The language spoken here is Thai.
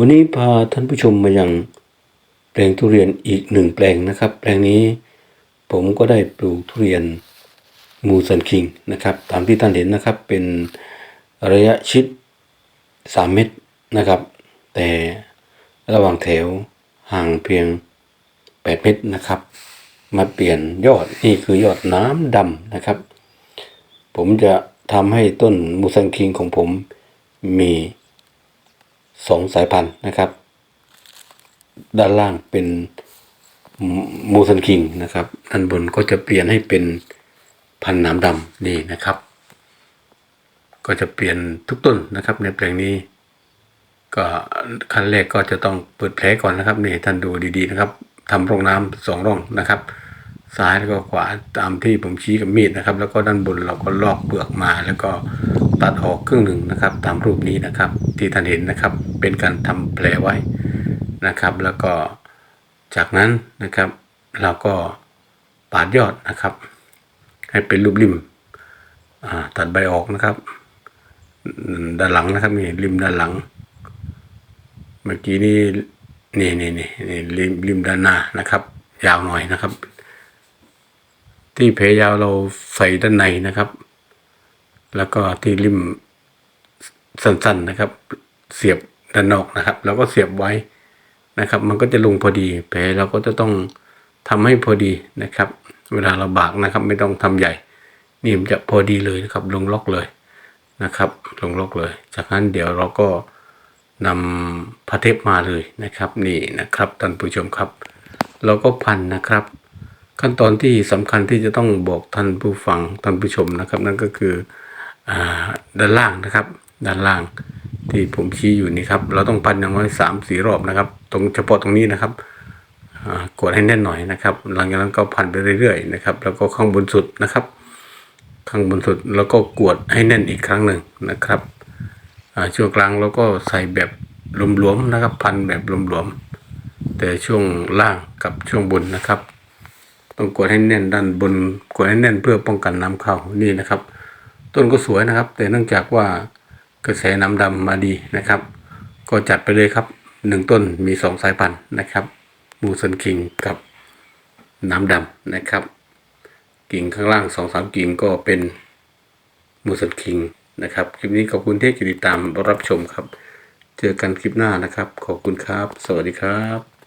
วันนี้พาท่านผู้ชมมายังแปลงทุเรียนอีกหนึ่งแปลงนะครับ แปลงนี้ผมก็ได้ปลูกทุเรียนมูซันคิงนะครับ ตามที่ท่านเห็นนะครับเป็นระยะชิด 3 เมตรนะครับ แต่ระหว่างแถวห่างเพียง 8 เมตรนะครับ มาเปลี่ยนยอดนี่คือยอดน้ำดำนะครับ ผมจะทำให้ต้นมูซันคิงของผมมี สองสายพันธุ์นะครับ ด้านล่างเป็นมูซันคิงนะครับด้านบนก็จะเปลี่ยนให้เป็นพันธุ์น้ำดำนี่นะครับ ก็จะเปลี่ยนทุกต้นนะครับ ในแปลงนี้ ก็ขั้นแรกก็จะต้องเปิดแผลก่อนนะครับนี่ท่านดูดีๆนะครับทำร่องน้ำสองร่องนะครับซ้ายแล้วก็ขวาตามที่ผมชี้กับมีดนะครับ แล้วก็ด้านบนเราก็ลอกเปลือกมาแล้วก็ ตัดออกครึ่งหนึ่งนะครับ ตามรูปนี้นะครับ ที่ท่านเห็นนะครับ เป็นการทำแผลไว้นะครับ แล้วก็จากนั้นนะครับ เราก็ปาดยอดนะครับ ให้เป็นรูปริมตัดใบออกนะครับ ด้านหลังนะครับนี่ริมด้านหลัง เมื่อกี้นี่นี่นี่นี่นี่ริมริมด้านหน้านะครับ ยาวหน่อยนะครับ ที่เพยาวเราใส่ด้านในนะครับ แล้วก็ที่ริมสั้นๆนะครับ เสียบด้านนอกนะครับ แล้วก็เสียบไว้นะครับ มันก็จะลงพอดีแผลเราก็จะต้องทำให้พอดีนะครับ เวลาเราบากนะครับ ไม่ต้องทำใหญ่ นี่มันจะพอดีเลยนะครับ ลงล็อกเลยนะครับ ลงล็อกเลย จากนั้นเดี๋ยวเราก็นำพระเทปมาเลยนะครับ นี่นะครับท่านผู้ชมครับ เราก็พันนะครับ ขั้นตอนที่สำคัญที่จะต้องบอกท่านผู้ฟังท่านผู้ชมนะครับ นั่นก็คือ ด้านล่างนะครับ ด้านล่างที่ผมชี้อยู่นี่ครับ เราต้องพันอย่างน้อยสามสี่รอบนะครับ ตรงเฉพาะตรงนี้นะครับกดให้แน่นหน่อยนะครับ หลังจากนั้นก็พันไปเรื่อยๆนะครับ แล้วก็ข้างบนสุดนะครับ ข้างบนสุดแล้วก็กดให้แน่นอีกครั้งหนึ่งนะครับช่วงกลางเราก็ใส่แบบหลวมๆนะครับ พันแบบหลวมๆแต่ช่วงล่างกับช่วงบนนะครับ ต้องกดให้แน่นด้านบนกดให้แน่นเพื่อป้องกันน้ำเข้านี่นะครับ ต้นก็สวยนะครับ แต่เนื่องจากว่ากระแสน้ำดำมาดีนะครับ ก็จัดไปเลยครับหนึ่งต้นมีสองสายพันธุ์นะครับมูสันคิงกับน้ำดำนะครับ กิ่งข้างล่างสองสามกิ่งก็เป็นมูสันคิงนะครับ คลิปนี้ขอบคุณที่ติดตามรับชมครับ เจอกันคลิปหน้านะครับ ขอบคุณครับ สวัสดีครับ